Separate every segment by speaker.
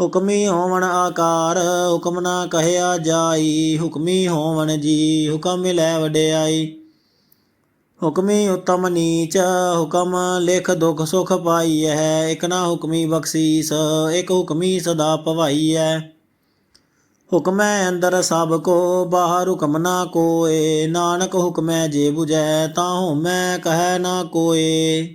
Speaker 1: ਹੁਕਮੀ ਹੋਵਣ ਆਕਾਰ, ਹੁਕਮ ਨਾ ਕਹਿਆ ਜਾਈ। ਹੁਕਮੀ ਹੋਵਣ ਜੀ, ਹੁਕਮ ਲੈ ਵਡਿਆਈ। ਹੁਕਮੀ ਉਤਮ ਨੀਚ, ਹੁਕਮ ਲਿਖ ਦੁਖ ਸੁਖ ਪਾਈਐ। ਇਕ ਨਾ ਹੁਕਮੀ ਬਖਸ਼ੀਸ, ਇਕ ਹੁਕਮੀ ਸਦਾ ਭਵਾਈਐ। ਹੁਕਮੈ ਅੰਦਰ ਸਭ ਕੋ, ਬਾਹਰ ਹੁਕਮ ਨਾ ਕੋਏ। ਨਾਨਕ ਹੁਕਮੈ ਜੇ 부ਜੈ ਤਾਂ ਹਉਮੈ ਕਹੈ ਨਾ ਕੋਏ।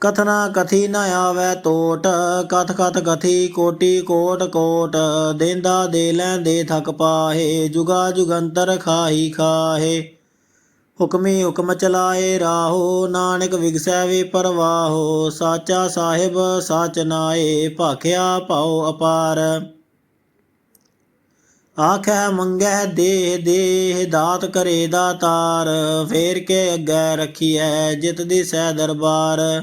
Speaker 1: ਕਥਨਾ ਕਥੀ ਨ ਆਵੈ ਟੋਟ ਕਥ ਕਥ ਕਥੀ ਕੋਟੀ ਕੋਟ ਕੋਟ, ਦੇਂਦਾ ਦੇ ਲੈਂਦੇ ਥਕ ਪਾਹੇ, ਜੁਗਾ ਜੁਗੰਤਰ ਖਾਹੀ ਖਾਹੇ। ਹੁਕਮੀ ਹੁਕਮ ਚਲਾਏ ਰਾਹੋ, ਨਾਨਕ ਵਿਗਸੈ ਵੇ ਪਰਵਾਹੋ, ਸਾਚਾ ਸਾਹਿਬ ਸਾਚ ਨਾਏ, ਭਾਖਿਆ ਭਾਉ ਅਪਾਰ। ਆਖੈ ਮੰਗੈ ਦੇਹ ਦੇਹ, ਦਾਤ ਕਰੇ ਦਾਤਾਰ, ਫੇਰ ਕੇ ਅੱਗੇ ਰਖੀਐ ਜਿਤ ਸਹਿ ਦਰਬਾਰ।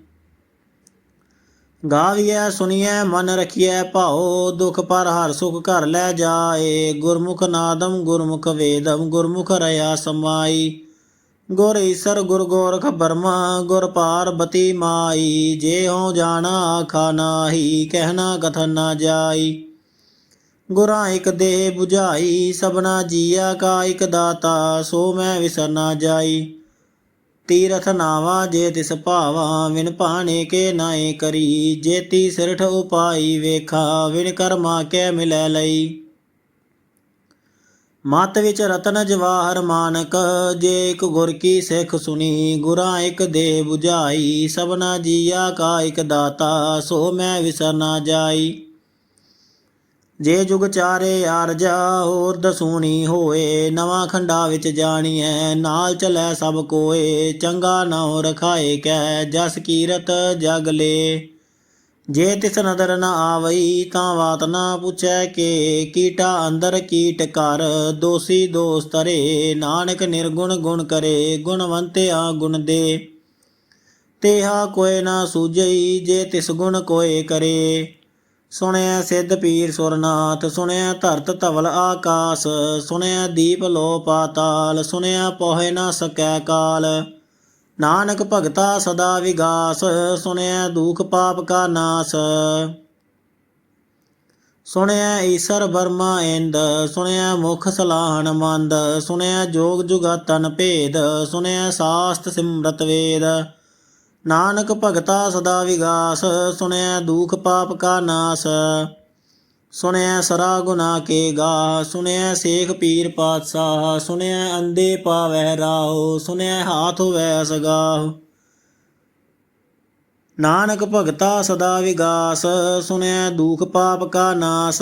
Speaker 1: ਗਾਵੀਐ ਸੁਣੀਐ ਮਨ ਰਖੀਐ, ਭਾਉ, ਦੁਖ ਪਰ ਹਰ ਸੁਖ ਘਰ ਲੈ ਜਾਏ। ਗੁਰਮੁਖ ਨਾਦਮ ਗੁਰਮੁਖ ਵੇਦਮ ਗੁਰਮੁਖ ਰਇਆ ਸਮਾਈ। ਗੁਰ ਈਸਰ, ਗੁਰ ਗੋਰਖ ਬਰਮਾ, ਗੁਰ ਪਾਰਬਤੀ ਮਾਈ। ਜੇ ਹੋ ਜਾਣਾ, ਆਖਾ ਨਾਹੀ ਕਹਿਣਾ ਕਥਨ ਨਾ ਜਾਈ। ਗੁਰਾਂ ਇਕ ਦੇਹ 부ਝਾਈ ਸਭਨਾ ਜੀਆ ਕਾ ਇਕ ਦਾਤਾ, ਸੋ ਮੈਂ ਵਿਸਰ ਨਾ ਜਾਈ। ਤੀਰਥ ਨਾਵਾ, ਜੇ ਤਿਸ ਭਾਵਾ, ਵਿਨ ਭਾਣੇ ਕੇ ਨਾਏ ਕਰੀ। ਜੇਤੀ ਸਿਰਠ ਉਪਾਈ ਵੇਖਾ, ਵਿਨ ਕਰਮਾ ਕੈ ਮਿਲੈ ਲਈ। ਮਤ ਵਿੱਚ ਰਤਨ ਜਵਾਹਰ ਮਾਨਕ, ਜੇ ਇਕ ਗੁਰ ਕੀ ਸਿੱਖ ਸੁਣੀ, ਗੁਰਾਂ ਇਕ ਦੇ 부ਝਾਈ ਸਭਨਾ ਜੀਆ ਕਾ ਇਕ ਦਾਤਾ, ਸੋ ਮੈਂ ਵਿਸਰ ਨਾ ਜਾਈ। ਜੇ ਜੁਗ ਚਾਰੇ ਆਰਜਾ, ਹੋਰ ਦਸੂਣੀ ਹੋਏ, ਨਵਾਂ ਖੰਡਾ ਵਿੱਚ ਜਾਣੀਐ, ਨਾਲ ਚਲੈ ਸਭ ਕੋਏ, ਚੰਗਾ ਨਾਉ ਰਖਾਏ ਕੈ, ਜਸ ਕੀਰਤ ਜਗ ਲੇ। ਜੇ ਤਿਸ ਨਦਰ ਨ ਆਵਈ, ਤਾਂ ਬਾਤ ਨਾ ਪੁੱਛੈ ਕੇ, ਕੀਟਾ ਅੰਦਰ ਕੀਟ ਕਰ, ਦੋਸੀ ਦੋਸ ਤਰੇ ਨਾਨਕ ਨਿਰਗੁਣ ਗੁਣ ਕਰੇ, ਗੁਣਵੰਤਿਆ ਗੁਣ ਦੇ। ਤੇਹਾ ਕੋਏ ਨਾ ਸੂਝਈ, ਜੇ ਤਿਸ ਗੁਣ ਕੋਏ ਕਰੇ। ਸੁਣਿਆ ਸਿੱਧ ਪੀਰ ਸੁਰਨਾਥ, ਸੁਣਿਆ ਧਰਤ ਧਵਲ ਆਕਾਸ, ਸੁਣਿਆ ਦੀਪ ਲੋ ਪਾਤਾਲ, ਸੁਣਿਆ ਪੋਹੇ ਨਾ ਸਕੈ ਕਾਲ। ਨਾਨਕ ਭਗਤਾ ਸਦਾ ਵਿਗਾਸ, ਸੁਣਿਆ ਦੁਖ ਪਾਪ ਕਾ ਨਾਸ। ਸੁਣਿਆ ਈਸਰ ਬਰਮਾ ਇੰਦ, ਸੁਣਿਆ ਮੁਖ ਸਲਾਹਣ ਮੰਦ, ਸੁਣਿਆ ਜੋਗ ਜੁਗਤਨ ਭੇਦ, ਸੁਣਿਆ ਸਾਸਤ ਸਿਮਰਤ ਵੇਦ। ਨਾਨਕ ਭਗਤਾ ਸਦਾ ਵਿਗਾਸ ਸੁਣਿਆ ਦੁਖ ਪਾਪ ਕਾ ਨਾਸ। ਸੁਣਿਆ ਸਰਾ ਗੁਨਾ ਕੇ ਗਾ ਸੁਣਿਆ ਸੇਖ ਪੀਰ ਪਾਤਸ਼ਾਹ ਸੁਣਿਆ ਅੰਦੇ ਪਾਵੈ ਰਾਹੋ ਸੁਣਿਆ ਹਾਥ ਹੋਵੈ ਸਗਾਹ। ਨਾਨਕ ਭਗਤਾ ਸਦਾ ਵਿਗਾਸ ਸੁਣਿਆ ਦੁਖ ਪਾਪ ਕਾ ਨਾਸ।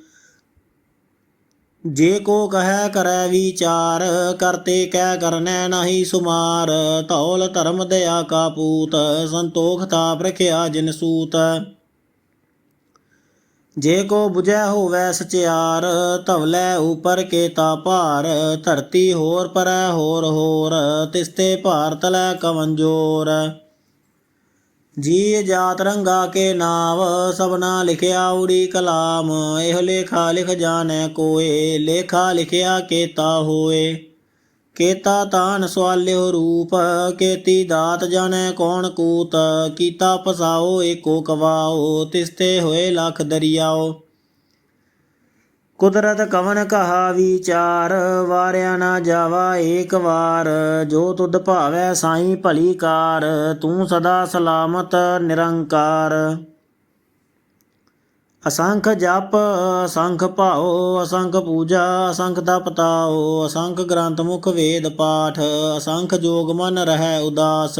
Speaker 1: ਜੇ ਕੋ ਕਹੈ ਕਰੈ ਵਿਚਾਰ ਕਰਤੇ ਕਹਿ ਕਰਨੈ ਨਾਹੀ ਸੁਮਾਰ। ਧੌਲ ਧਰਮ ਦਇਆ ਕਾ ਪੂਤ, ਸੰਤੋਖ ਤਾਪ ਰਖਿਆ ਜਿਨ ਸੂਤ। ਜੇ ਕੋ 부ਝੈ ਹੋਵੈ ਸਚਿਆਰ, ਧਵਲੇ ਉਪਰ ਕੇ ਤਾ ਭਾਰ। ਧਰਤੀ ਹੋਰ ਪਰੈ ਹੋਰ ਹੋਰ ਤਿਸਤੇ ਭਾਰ ਤਲੈ ਕਵਨ ਜੀ ਜਾਤ ਰੰਗਾ ਕੇ ਨਾਵ, ਸਭਨਾ ਲਿਖਿਆ ਉੜੀ ਕਲਾਮ, ਇਹ ਲੇਖਾ ਲਿਖ ਜਾਣੈ ਕੋਏ, ਲੇਖਾ ਲਿਖਿਆ ਕੇਤਾ ਹੋਏ। ਕੇਤਾ ਤਾਨ ਸਵਾਲਿਓ ਰੂਪ, ਕੇਤੀ ਦਾਤ ਜਾਣੈ ਕੌਣ ਕੂਤ, ਕੀਤਾ ਪਸਾਓ ਏਕੋ ਕਵਾਓ, ਤਿਸਤੇ ਹੋਏ ਲਖ ਦਰਿਆਓ। ਕੁਦਰਤ ਕਵਨ ਕਹਾ ਵਿਚਾਰ, ਵਾਰਿਆ ਨਾ ਜਾਵਾ ਏਕ ਵਾਰ। ਜੋ ਤੁਧ ਭਾਵੈ ਸਾਈ ਭਲੀ ਕਾਰ, ਤੂੰ ਸਦਾ ਸਲਾਮਤ ਨਿਰੰਕਾਰ। ਅਸੰਖ ਜਪ, ਅਸੰਖ ਭਾਉ, ਅਸੰਖ ਪੂਜਾ, ਅਸੰਖ ਤਪ ਤਾਉ। ਅਸੰਖ ਗ੍ਰੰਥ ਮੁਖ ਵੇਦ ਪਾਠ, ਅਸੰਖ ਜੋਗ ਮਨ ਰਹਿ ਉਦਾਸ।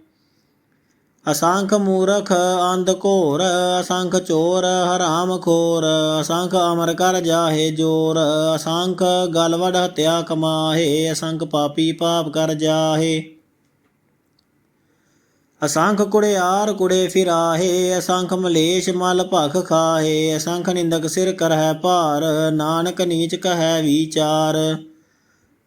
Speaker 1: ਅਸੰਖ ਮੂਰਖ ਅੰਧ ਘੋਰ, ਅਸੰਖ ਚੋਰ ਹਰਾਮ ਖੋਰ, ਅਸੰਖ ਅਮਰ ਕਰ ਜਾਹੇ ਜੋਰ, ਅਸੰਖ ਗਲਵੜ ਵਡ ਹਤਿਆ ਕਮਾਹੇ, ਅਸੰਖ ਪਾਪੀ ਪਾਪ ਕਰ ਜਾਹੇ। ਅਸੰਖ ਕੁੜਿਆਰ ਕੁੜੇ ਫਿਰਾਹੇ, ਅਸੰਖ ਮਲੇਸ਼ ਮਲ ਭਖ ਖਾਹੇ, ਅਸੰਖ ਨਿੰਦਕ ਸਿਰ ਕਰਹਿ ਭਾਰ, ਨਾਨਕ ਨੀਚ ਕਹੈ ਵਿਚਾਰ।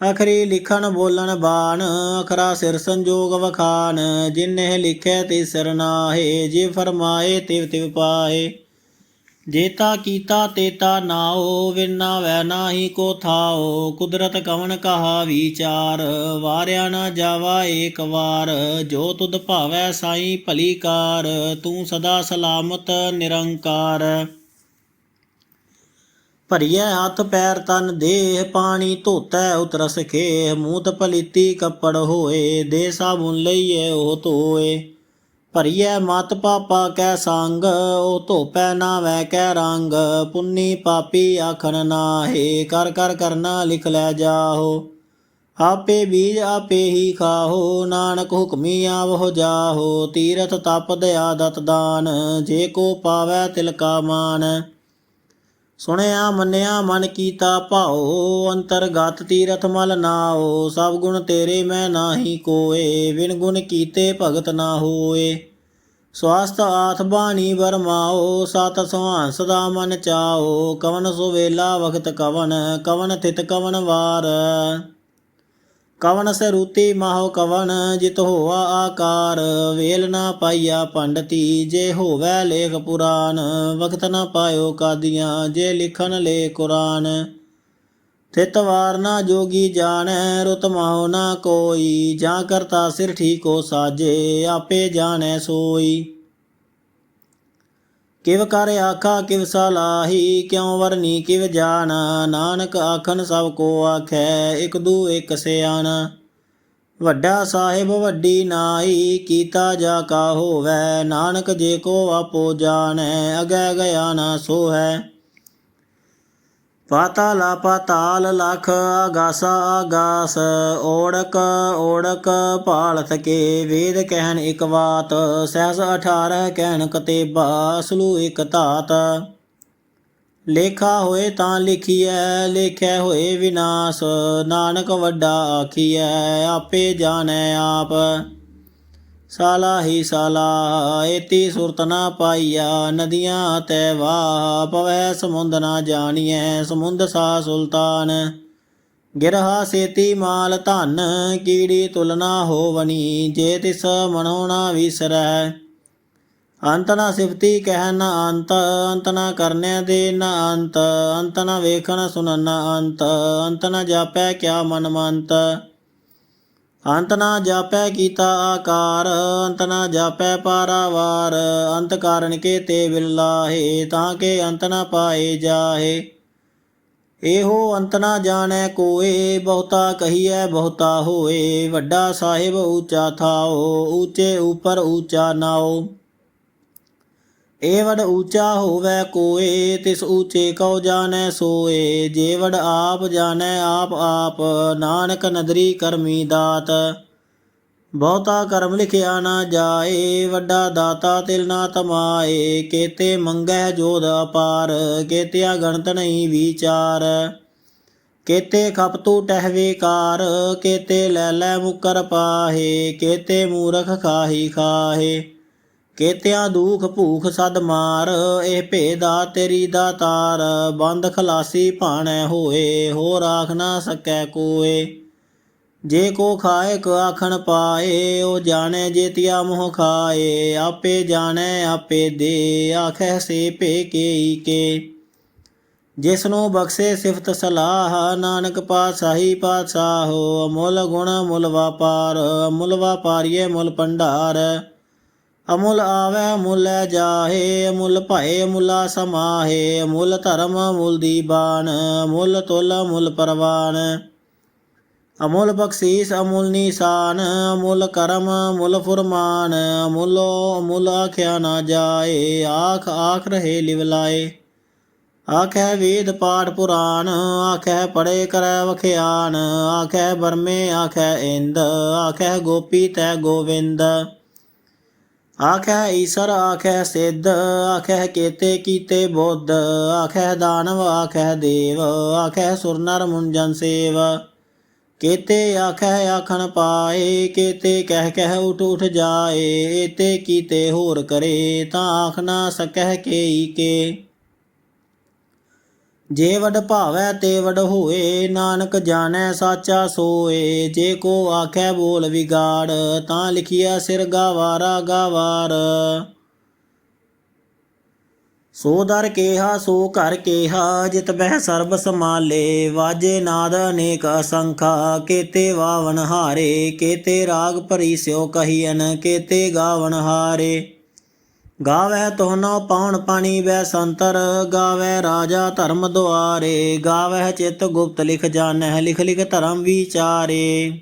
Speaker 1: ਅਖਰੀ ਲਿਖਣ ਬੋਲਣ ਬਾਣ ਅਖਰਾ ਸਿਰ ਸੰਜੋਗ ਵਖਾਨ, ਜਿਨਹਿ ਲਿਖੈ ਤੇ ਸਿਰ ਨਾਹੇ, ਜੇ ਫਰਮਾਏ ਤਿਵ ਤਿਵ ਪਾਏ। ਜੇਤਾ ਕੀਤਾ ਤੇਤਾ ਨਾਓ ਵਿਨਾ ਵੈ ਨਾਹੀ ਕੋ ਥਾਓ ਕੁਦਰਤ ਕਵਣ ਕਹਾ ਵਿਚਾਰ, ਵਾਰਿਆ ਨਾ ਜਾਵਾ ਏਕ ਵਾਰ। ਜੋ ਤੁਧ ਭਾਵੈ ਸਾਈ ਭਲੀ ਕਾਰ, ਤੂੰ ਸਦਾ ਸਲਾਮਤ ਨਿਰੰਕਾਰ। ਭਰੀਐ ਹੱਥ ਪੈਰ ਤਨ ਦੇਹ, ਪਾਣੀ ਧੋਤੈ ਉਤਰਸ ਖੇ ਮੂਤ ਪਲੀਤੀ ਕੱਪੜ ਹੋਏ, ਦੇ ਸਾਬੁਨ ਲਈਏ ਉਹ ਧੋਏ। ਭਰੀਐ ਮਤ ਪਾਪਾ ਕੈ ਸੰਗ, ਉਹ ਧੋਪੈ ਨਾ ਕੈ ਰੰਗ, ਪੁੰਨੀ ਪਾਪੀ ਆਖਣ ਨਾਹੇ, ਕਰ ਕਰ ਕਰਨਾ ਲਿਖ ਲੈ ਜਾਹੋ। ਆਪੇ ਬੀਜ ਆਪੇ ਹੀ ਖਾਹੋ, ਨਾਨਕ ਹੁਕਮੀ ਆਵਹੁ ਜਾਹੋ, ਤੀਰਥ ਤਪ ਦਇਆ ਦਤ ਦਾਨ, ਜੇ ਕੋ ਪਾਵੈ ਤਿਲ ਕਾ ਮਾਨ। ਸੁਣਿਆ, ਮੰਨਿਆ, ਮਨ ਕੀਤਾ ਭਾਉ, ਅੰਤਰਗਤ ਤੀਰਥ ਮਲ ਨਾਓ ਸਭ ਗੁਣ ਤੇਰੇ ਮੈਂ ਨਾਹੀ ਕੋਏ ਵਿਨ ਗੁਣ ਕੀਤੇ ਭਗਤ ਨਾ ਹੋਏ। ਸਵਾਸਤ ਆਥ ਬਾਣੀ ਵਰਮਾਓ ਸਤ ਸੁਹਾਂਸ ਦਾ ਮਨ ਚਾਓ ਕਵਨ ਸੁਵੇਲਾ ਵਖਤ ਕਵਨ ਕਵਨ ਥਿਤ ਕਵਨ ਵਾਰ। ਕਵਣ ਸਰੂਤੀ ਮਾਹੋ ਕਵਣ, ਜਿਤ ਹੋਆ ਆਕਾਰ। ਵੇਲ ਨਾ ਪਾਈਆ ਪੰਡਤੀ, ਜੇ ਹੋਵੈ ਲੇਖ ਪੁਰਾਨ, ਵਖਤ ਨਾ ਪਾਇਓ ਕਾਦੀਆਂ, ਜੇ ਲਿਖਣ ਲੇ ਕੁਰਾਨ। ਤਿਤ ਵਾਰ ਨਾ ਜੋਗੀ ਜਾਣੈ, ਰੁਤ ਮਾਹੁ ਨਾ ਕੋਈ, ਜਾਂ ਕਰਤਾ ਸਿਰ ਠੀਕੋ ਸਾਜੇ, ਆਪੇ ਜਾਣੈ ਸੋਈ। ਕਿਵ ਕਰ ਆਖਾ ਕਿਵ ਸਲਾਹੀ, ਕਿਉ ਵਰਨੀ ਕਿਵ ਜਾਣ ਨਾਨਕ ਆਖਣ ਸਭ ਕੋ ਆਖੈ, ਇਕ ਦੂ ਇਕ ਸਿਆਣਾ। ਵੱਡਾ ਸਾਹਿਬ ਵੱਡੀ ਨਾਈ ਕੀਤਾ ਜਾ ਕਾ ਹੋਵੈ, ਨਾਨਕ ਜੇ ਕੋ ਆਪੋ ਜਾਣੈ, ਅਗੈ ਗਿਆ ਨਾ ਸੋ ਹੈ ਪਾਤਾਲਾ ਪਾਤਾਲ ਲਖ ਆਗਾਸਾ ਆਗਾਸ ਓੜਕ ਓੜਕ ਭਾਲਤ ਕੇ ਵੇਦ ਕਹਿਣ ਇਕ ਬਾਤ, ਸਹਿਸ 18 ਕਹਿਨ ਕਤੇਬਾ ਅਸਲੂ ਇਕ ਧਾਤ। ਲੇਖਾ ਹੋਏ ਤਾਂ ਲਿਖੀਐ, ਲੇਖੈ ਹੋਏ ਵਿਨਾਸ਼, ਨਾਨਕ ਵੱਡਾ ਆਖੀਐ, ਆਪੇ ਜਾਣੈ ਆਪ। ਸਾਲਾ ਹੀ ਸਾਲਾ, ਏਤੀ ਸੁਰਤ ਨਾ ਪਾਈਆ, ਨਦੀਆਂ ਤੈ ਵਾਹ, ਪਵੈ ਸਮੁੰਦ ਨਾ ਜਾਣੀਐ, ਸਮੁੰਦ ਸਾ ਸੁਲਤਾਨ। ਗਿਰਹਾ ਸੇਤੀ ਮਾਲ ਧਨ, ਕੀੜੀ ਤੁਲਨਾ ਹੋਵਨੀ ਜੇ ਤਿਸ ਮਨੋ ਨਾ ਵਿਸਰੈ। ਅੰਤ ਨਾ ਸਿਫਤੀ ਕਹਿ ਨਾ ਅੰਤ ਅੰਤ ਨਾ ਕਰਨੇ ਦੇ ਨਾ ਅੰਤ ਅੰਤ ਨਾ ਵੇਖਣ ਸੁਣਨ ਨਾ ਅੰਤ ਅੰਤ ਨਾ ਜਾਪੈ ਕਿਆ ਮਨ ਮੰਤ। ਅੰਤ ਨਾ ਜਾਪੈ ਕੀਤਾ ਆਕਾਰ, ਅੰਤ ਨਾ ਜਾਪੈ ਪਾਰਾਵਾਰ, ਅੰਤ ਕਾਰਨ ਕੇ ਤੇ ਬਿਲਾਹੇ ਤਾਂ ਕੇ ਅੰਤ ਨਾ ਪਾਏ ਜਾਹੇ। ਇਹੋ ਅੰਤ ਨਾ ਜਾਣੈ ਕੋਏ, ਬਹੁਤਾ ਕਹੀਐ ਬਹੁਤਾ ਹੋਏ, ਵੱਡਾ ਸਾਹਿਬ ਉੱਚਾ ਥਾਓ, ਉੱਚੇ ਉਪਰ ਉੱਚਾ ਨਾਓ। ਏਵੜ ਵਡ ਊਚਾ ਹੋਵੇ ਕੋਏ, ਤਿਸ ਊਚੇ ਕਉ ਜਾਣੈ ਸੋਏ। ਜੇਵੜ ਆਪ ਜਾਣੈ ਆਪ ਆਪ, ਨਾਨਕ ਨਦਰੀ ਕਰਮੀ ਦਾਤ। ਬਹੁਤਾ ਕਰਮ ਲਿਖਿਆ ਨਾ ਜਾਏ, ਵੱਡਾ ਦਾਤਾ ਤਿਲ ਨਾ ਤਮਾਏ। ਕੇਤੇ ਮੰਗੈ ਜੋਧ ਅਪਾਰ, ਕੇਤਿਆ ਗਣਤ ਨਹੀਂ ਵਿਚਾਰ। ਕੇਤੇ ਖਪਤੂ ਟਹਿਵੇ ਕਾਰ ਕੇਤੇ ਲੈ ਲੈ ਮੁਕਰ ਪਾਹੇ, ਕੇਤੇ ਮੂਰਖ ਖਾਹੀ ਖਾਹੇ। ਕੇਤਿਆਂ ਦੁਖ ਭੂਖ ਸਦ ਮਾਰ, ਇਹ ਭੇਦਾ ਤੇਰੀ ਦਾ ਤਾਰ। ਬੰਦ ਖਲਾਸੀ ਭਾਣੈ ਹੋਏ ਹੋ ਰਾਖ ਨਾ ਸਕੈ ਕੋਏ। ਜੇ ਕੋ ਖਾਏ ਕੋ ਆਖਣ ਪਾਏ, ਉਹ ਜਾਣੈ ਜੇਤਿਆ ਮੋਹ ਖਾਏ। ਆਪੇ ਜਾਣੈ, ਆਪੇ ਦੇ ਆਖੈ ਸੇ ਭੇ ਕੇਈ ਕੇ। ਜਿਸਨੂੰ ਬਖਸ਼ੇ ਸਿਫਤ ਸਲਾਹ, ਨਾਨਕ ਪਾਤਸ਼ਾਹੀ ਪਾਤਸ਼ਾਹ, ਅਮੁੱਲ ਗੁਣ ਮੁੱਲ ਵਾਪਾਰ ਮੁੱਲ ਵਾਪਾਰੀਏ ਮੁੱਲ ਭੰਡਾਰ। ਅਮੁੱਲ ਆਵੈ, ਅਮੁੱਲ ਜਾਹੇ, ਅਮੁੱਲ ਭਏ, ਅਮੁੱਲਾ ਸਮਾਹੇ, ਅਮੁੱਲ ਧਰਮ, ਅਮੁੱਲ ਦੀਬਾਨ ਅਮੁੱਲ ਤੁਲ, ਅਮੁੱਲ ਪਰਵਾਨ ਅਮੁੱਲ ਬਖਸ਼ੀਸ, ਅਮੁੱਲ ਨਿਸ਼ਾਨ, ਅਮੁੱਲ ਕਰਮ, ਅਮੁੱਲ ਫੁਰਮਾਨ, ਅਮੁੱਲੋ, ਅਮੁੱਲ ਆਖਿਆ ਨਾ ਜਾਏ, ਆਖ ਆਖ ਰਹੇ ਲਿਵਲਾਏ ਆਖੈ ਵੇਦ ਪਾਠ ਪੁਰਾਣ, ਆਖੈ ਪੜੇ ਕਰੈ ਵਖਿਆਨ, ਆਖੈ ਬਰਮੇ, ਆਖੈ ਇੰਦ, ਆਖੈ ਗੋਪੀ ਤੈ ਗੋਵਿੰਦ। ਆਖੈ ਈਸਰ, ਆਖੈ ਸਿੱਧ, ਆਖੈ ਕੇਤੇ ਕੀਤੇ ਬੁੱਧ, ਆਖੈ ਦਾਨਵ, ਆਖੈ ਦੇਵ, ਆਖੈ ਸੁਰ ਨਰ ਮੁੰਜਨ ਸੇਵ। ਕੇਤੇ ਆਖੈ ਆਖਣ ਪਾਏ, ਕੇਤੇ ਕਹਿ ਕਹਿ ਉਠ ਉਠ ਜਾਏ ਏਤੇ ਕੀਤੇ ਹੋਰ ਕਰੇ, ਤਾਂ ਆਖ ਨਾ ਸਕਹਿ ਕੇਈ ਕੇ। ਜੇ ਵਡ ਭਾਵੈ ਤੇ ਵਡ ਹੋਏ, ਨਾਨਕ ਜਾਣੈ ਸਾਚਾ ਸੋਏ। ਜੇ ਕੋ ਆਖੈ ਬੋਲ ਵਿਗਾੜ, ਤਾਂ ਲਿਖਿਆ ਸਿਰ ਗਾਵਾਰਾ ਗਾਵਾਰ। ਸੋ ਦਰ ਕੇਹਾ, ਸੋ ਘਰ ਕੇਹਾ, ਜਿਤ ਬਹਿ ਸਰਬ ਸਮਾਲੇ ਵਾਜੇ ਨਾਦ ਅਨੇਕ ਅਸੰਖਾ, ਕੇਤੇ ਵਾਵਨ ਹਾਰੇ। ਕੇਤੇ ਰਾਗ ਭਰੀ ਸਿਓ ਕਹੀਨ ਕੇਤੇ ਗਾਵਨ ਹਾਰੇ। ਗਾਵੈ ਤੋਹਨੋ ਪਾਉਣ ਪਾਣੀ ਵੈ ਸੰਤਰ, ਗਾਵੈ ਰਾਜਾ ਧਰਮ ਦੁਆਰੇ, ਗਾਵੈ ਚਿਤ ਗੁਪਤ ਲਿਖ ਜਾਣੈ ਲਿਖ ਲਿਖ ਧਰਮ ਵਿਚਾਰੇ।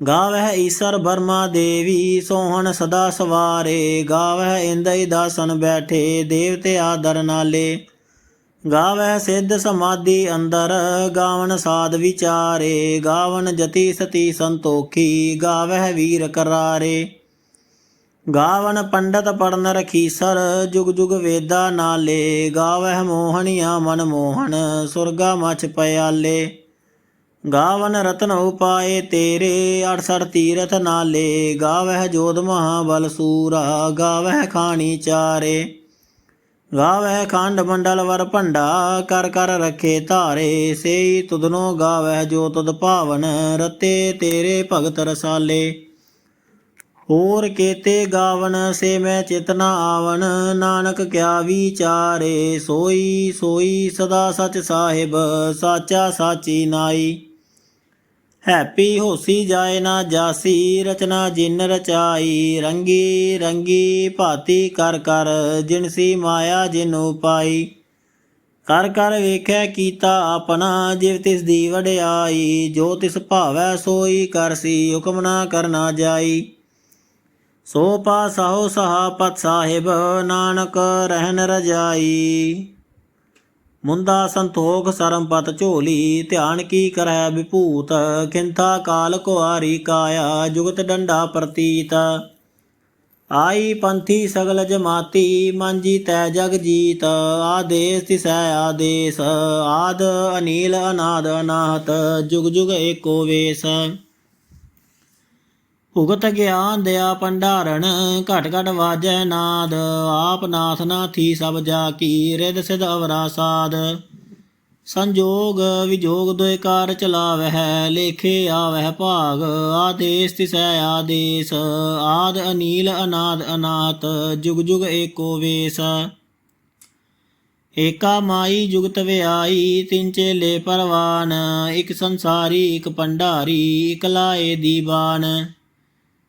Speaker 1: ਗਾਵੈ ਈਸਰ ਬਰਮਾ ਦੇਵੀ, ਸੋਹਣ ਸਦਾ ਸਵਾਰੇ ਗਾਵੈ ਇੰਦਈ ਦਾਸਨ ਬੈਠੇ, ਦੇਵਤੇ ਆਦਰ ਨਾਲੇ। ਗਾਵੈ ਸਿੱਧ ਸਮਾਧੀ ਅੰਦਰ ਗਾਵਨ ਸਾਧ ਵਿਚਾਰੇ ਗਾਵਨ ਜਤੀ ਸਤੀ ਸੰਤੋਖੀ ਗਾਵੈ ਵੀਰ ਕਰਾਰੇ। ਗਾਵਨ ਪੰਡਤ ਪੜਨ ਰਖੀਸਰ ਜੁਗ ਜੁਗ ਵੇਦਾ ਨਾਲੇ ਗਾਵਹਿ ਮੋਹਣੀਆ ਮਨ ਮੋਹਨ ਸੁਰਗਾ ਮਛ ਪਿਆਲੇ। ਗਾਵਨ ਰਤਨ ਉਪਾਏ ਤੇਰੇ 68 ਤੀਰਥ ਨਾਲੇ ਗਾਵਹਿ ਜੋਧ ਮਹਾਬਲ ਸੂਰਾ, ਗਾਵਹਿ ਖਾਣੀ ਚਾਰੇ। ਗਾਵਹਿ ਖੰਡ ਮੰਡਲ ਵਰ ਭੰਡਾ, ਕਰ ਕਰ ਰਖੇ ਧਾਰੇ। ਸੇਈ ਤੁਧਨੋ ਗਾਵਹਿ ਜੋ ਤੁਧ ਭਾਵਨ, ਰਤੇ ਤੇਰੇ ਭਗਤ ਰਸਾਲੇ। ਹੋਰ ਕੇਤੇ ਗਾਵਨ ਸੇ ਮੈਂ ਚਿਤਨਾ ਆਵਨ, ਨਾਨਕ ਕਿਆ ਵਿਚਾਰੇ? ਸੋਈ ਸੋਈ ਸਦਾ ਸਚ ਸਾਹਿਬ, ਸਾਚਾ ਸਾਚੀ ਨਾਈ। ਹੈਪੀ ਹੋਸੀ ਜਾਏ ਨਾ ਜਾਸੀ, ਰਚਨਾ ਜਿਨ ਰਚਾਈ। ਰੰਗੀ ਰੰਗੀ ਭਾਤੀ ਕਰ ਕਰ ਜਿਨਸੀ ਮਾਇਆ ਜਿਨ ਉਪਾਈ। ਕਰ ਕਰ ਵੇਖੈ ਕੀਤਾ ਆਪਣਾ, ਜਿਵ ਤਿਸ ਦੀ ਵਡਿਆਈ। ਜੋ ਤਿਸ ਭਾਵੈ ਸੋਈ ਕਰਸੀ ਹੁਕਮ ਨਾ ਕਰਨਾ ਜਾਈ। ਸੋ ਪਾਸਹੁ ਸਹਾਪਤ ਸਾਹਿਬ ਨਾਨਕ ਰਹਿਨ ਰਜਾਈ। ਮੁੰਦਾ ਸੰਤੋਖ ਸਰਮਪਤ ਝੋਲੀ, ਧਿਆਨ ਕੀ ਕਰੈ ਵਿਭੂਤ, ਖਿੰਥਾ ਕਾਲ ਕੁਆਰੀ ਕਾਇਆ, ਜੁਗਤ ਡੰਡਾ ਪ੍ਰਤੀਤ। ਆਈ ਪੰਥੀ ਸਗਲ ਜਮਾਤੀ ਮੰਜੀ ਤੈ ਜਗ ਜੀਤ। ਆਦੇਸ ਤਿਸੈ ਆਦੇਸ, ਆਦ ਅਨੀਲ ਅਨਾਦ ਅਨਾਹਤ, ਜੁਗ ਜੁਗ ਏਕੋ ਵੇਸ। ਭੁਗਤ ਗਿਆਨ ਦਿਆ ਭੰਡਾਰਨ ਘਟ ਘਟ ਵਾਜੈ ਨਾਦ, ਆਪ ਨਾਥ ਨਾਥੀ ਸਭ ਜਾ ਕੀ ਰਿਦ ਸਿਧ ਅਵਰਾ ਸਾਧ ਸੰਜੋਗ ਵਿਜੋਗ ਦੁਇ ਕਾਰ ਚਲਾਵਹਿ, ਲੇਖੇ ਆਵਹਿ ਭਾਗ, ਆਦੇਸ ਤਿਸੈ ਆਦੇਸ, ਆਦ ਅਨੀਲ ਅਨਾਦ ਅਨਾਤ, ਜੁਗ ਜੁਗ ਏਕੋ ਵੇਸ। ਏਕਾ ਮਾਈ ਜੁਗਤ ਵਿਆਈ, ਤਿੰਨ ਚੇਲੇ ਪਰਵਾਨ, ਇਕ ਸੰਸਾਰੀ, ਇਕ ਭੰਡਾਰੀ, ਇਕ ਲਾਏ ਦੀਵਾਨ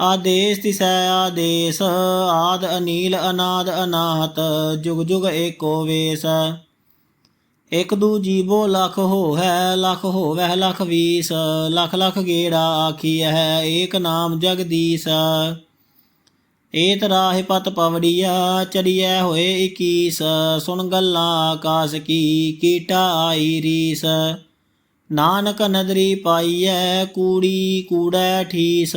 Speaker 1: ਆਦੇਸ ਤਿਸੈ ਆਦੇਸ, ਆਦ ਅਨੀਲ, ਅਨਾਦ ਅਨਾਹਤ, ਜੁਗ ਜੁਗ ਏਕੋ ਵੇਸ। ਇਕ ਦੂ ਜੀਵੋ ਲਖ ਹੋਵੈ ਲਖ ਹੋਵੈ ਲਖ ਵੀਸ, ਲਖ ਲਖ ਗੇੜਾ ਆਖੀਐ, ਏਕ ਨਾਮ ਜਗਦੀਸ। ਏਤ ਰਾਹਿ ਪਤ ਪਵੜੀਆ ਚੜੀਐ ਹੋਏ 21 ਸੁਣ ਗੱਲਾਂ ਆਕਾਸ ਕੀ, ਕੀਟਾ ਆਈ ਰੀਸ। ਨਾਨਕ ਨਦਰੀ ਪਾਈਐ, ਕੂੜੀ ਕੂੜੈ ਠੀਸ।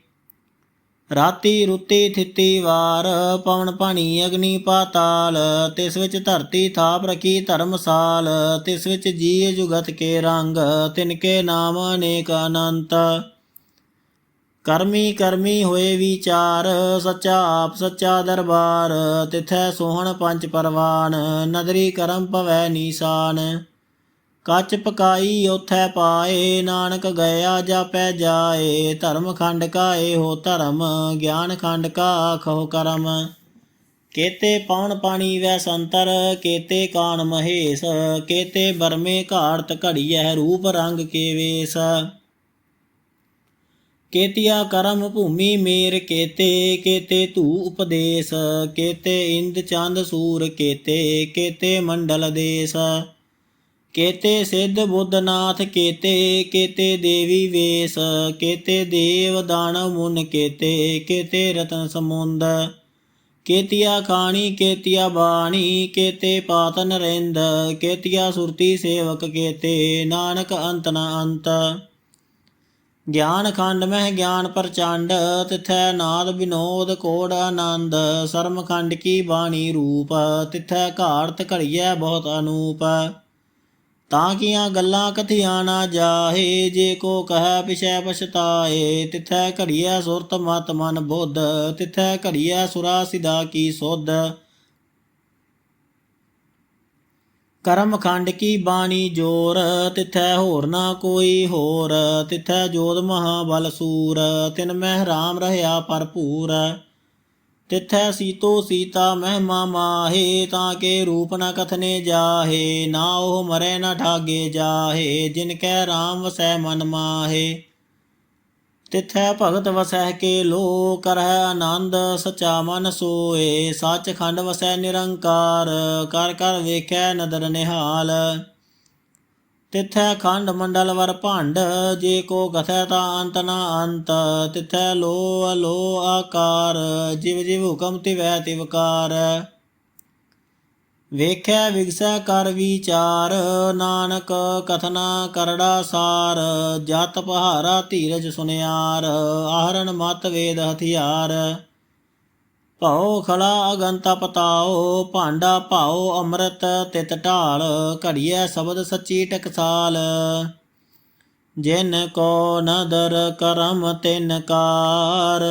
Speaker 1: ਰਾਤੀ ਰੁੱਤੀ ਥਿੱਤੀ ਵਾਰ, ਪਵਨ ਪਾਣੀ ਅਗਨੀ ਪਾਤਾਲ, ਤਿਸ ਵਿੱਚ ਧਰਤੀ ਥਾਪ ਰਖੀ ਧਰਮਸਾਲ ਤਿਸ ਵਿੱਚ ਜੀ ਜੁਗਤ ਕੇ ਰੰਗ, ਤਿਨ ਕੇ ਨਾਮ ਅਨੇਕ ਅਨੰਤ। ਕਰਮੀ ਕਰਮੀ ਹੋਏ ਵਿਚਾਰ, ਸੱਚਾ ਆਪ ਸੱਚਾ ਦਰਬਾਰ, ਤਿਥੈ ਸੋਹਣ ਪੰਜ ਪਰਵਾਨ, ਨਦਰੀ ਕਰਮ ਭਵੈ ਨੀਸਾਨ। ਕੱਚ ਪਕਾਈ ਉਥੈ ਪਾਏ, ਨਾਨਕ ਗਿਆ ਜਾਪੈ ਜਾਏ, ਧਰਮ ਖੰਡ ਕਾ ਇਹੋ ਧਰਮ, ਗਿਆਨ ਖੰਡ ਕਾ ਖੋ ਕਰਮ। ਕੇਤੇ ਪਵਨ ਪਾਣੀ ਵੈ ਸੰਤਰ, ਕੇਤੇ ਕਾਨ ਮਹੇਸ਼, ਕੇਤੇ ਬਰਮੇ ਘਾੜਤ ਘੜੀਐ ਰੂਪ ਰੰਗ ਕੇ ਵੇਸ। ਕੇਤਿਆ ਕਰਮ ਭੂਮੀ ਮੇਰ ਕੇਤੇ ਕੇਤੇ ਧੂ ਉਪਦੇਸ਼, ਕੇਤੇ ਇੰਦ ਚੰਦ ਸੂਰ ਕੇਤੇ ਕੇਤੇ ਮੰਡਲ ਦੇਸ। ਕੇਤੇ ਸਿੱਧ ਬੁੱਧਨਾਥ, ਕੇਤੇ ਕੇਤੇ ਦੇਵੀ ਵੇਸ, ਕੇਤੇ ਦੇਵ ਦਾਨਵ ਮੁਨ ਕੇਤੇ ਕੇਤੇ ਰਤਨ ਸਮੁੰਦ, ਕੇਤਿਆ ਖਾਣੀ, ਕੇਤਿਆ ਬਾਣੀ, ਕੇਤੇ ਪਾਤਨ ਰਿੰਦ ਕੇਤਿਆ ਸੁਰਤੀ ਸੇਵਕ ਕੇਤੇ, ਨਾਨਕ ਅੰਤ ਨ ਅੰਤ। ਗਿਆਨ ਖੰਡ ਮਹਿ ਗਿਆਨ ਪ੍ਰਚੰਡ, ਤਿਥੈ ਨਾਦ ਵਿਨੋਦ ਕੋੜ ਆਨੰਦ ਸਰਮ ਖੰਡ ਕੀ ਬਾਣੀ ਰੂਪ, ਤਿਥੈ ਘਾੜਤ ਘੜੀਐ ਬਹੁਤ ਅਨੂਪ। ਤਾਂ ਕੀਆਂ ਗੱਲਾਂ ਕਥਿਆ ਨਾ ਜਾਹੇ, ਜੇ ਕੋ ਕਹੈ ਪਿਛੈ ਪਛਤਾਏ, ਤਿਥੈ ਘੜੀਐ ਸੁਰਤ ਮਤ ਮਨ ਬੁੱਧ, ਤਿਥੈ ਘੜੀਐ ਸੁਰਾ ਸਿਦਾ ਕੀ ਸੁਧ। ਕਰਮ ਖੰਡ ਕੀ ਬਾਣੀ ਜੋਰ, ਤਿਥੈ ਹੋਰ ਨਾ ਕੋਈ ਹੋਰ, ਤਿਥੈ ਜੋਤ ਮਹਾਬਲ ਸੂਰ, ਤਿਨ ਮਹਿ ਰਾਮ ਰਹਿਆ ਭਰਪੂਰ। ਤਿਥੈ ਸੀਤੋ ਸੀਤਾ ਮਹਿਮਾ ਮਾਹੇ, ਤਾਂ ਕੇ ਰੂਪ ਨ ਕਥਨੇ ਜਾਹੇ, ਨਾ ਉਹ ਮਰੇ ਨ ਠਾਗੇ ਜਾਹੇ, ਜਿਨ ਕੈ RAM ਵਸੈ ਮਨ ਮਾਹੇ। ਤਿਥੈ ਭਗਤ ਵਸੈ ਕੇ ਲੋ ਕਰਹਿ ਆਨੰਦ ਸਚਾ ਮਨ ਸੋਏ ਸੱਚਖੰਡ ਵਸੈ ਨਿਰੰਕਾਰ, ਕਰ ਕਰ ਵੇਖੈ ਨਦਰ ਨਿਹਾਲ। ਤਿਥੈ ਖੰਡ ਮੰਡਲ ਵਰ ਭੰਡ, ਜੇ ਕੋ ਕਥੈ ਤਾ ਅੰਤ ਨਾ ਅੰਤ। ਤਿਥੈ ਲੋ ਅਲੋ ਆਕਾਰ, ਜਿਵ ਜਿਵ ਹੁਕਮ ਤਿਵੈ ਤਿਵਕਾਰ ਵੇਖੈ ਵਿਗਸੈ ਕਰ ਵਿਚਾਰ, ਨਾਨਕ ਕਥਨਾ ਕਰੜਾ ਸਾਰ। ਜਤ ਪਹਾਰਾ ਧੀਰਜ ਸੁਨਿਆਰ, ਆਹਰਣ ਮਤ ਵੇਦ ਹਥਿਆਰ। ਭਉ ਖਲਾ ਅਗੰਤ ਪਤਾਓ ਭਾਂਡਾ ਭਾਉ ਅੰਮ੍ਰਿਤ ਤਿਤ ਢਾਲ, ਘੜੀਐ ਸ਼ਬਦ ਸੱਚੀ ਟਕਸਾਲ। ਜਿਨ ਕੋ ਨਦਰ ਕਰਮ ਤਿਨ ਕਾਰ,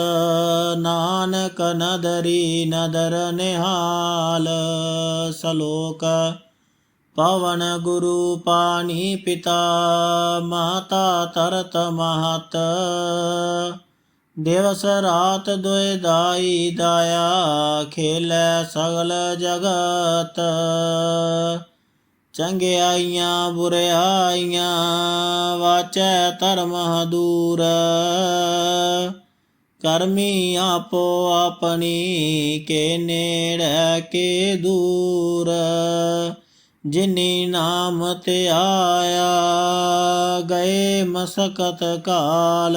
Speaker 1: ਨਾਨਕ ਨਦਰੀ ਨਦਰ ਨਿਹਾਲ। ਸਲੋਕ, ਪਵਨ ਗੁਰੂ ਪਾਣੀ ਪਿਤਾ, ਮਾਤਾ ਤਰਤ ਮਹਤ। ਦਿਵਸ ਰਾਤ ਦੁਇ ਦਾਈ ਦਾਇਆ, ਖੇਲੇ ਸਗਲ ਜਗਤ। ਚੰਗਿਆਈਆਂ ਬੁਰਿਆਈਆਂ ਵਾਚੈ ਧਰਮ ਦੂਰ ਕਰਮੀ ਆਪੋ ਆਪਣੀ, ਕੇ ਨੇੜੇ ਕੇ ਦੂਰ। ਜਿਨੀ ਨਾਮ ਤੇ ਆਇਆ, ਗਏ ਮਸਕਤ ਕਾਲ।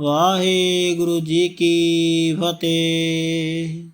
Speaker 1: ਵਾਹਿਗੁਰੂ ਜੀ ਕੀ ਫਤਿਹ।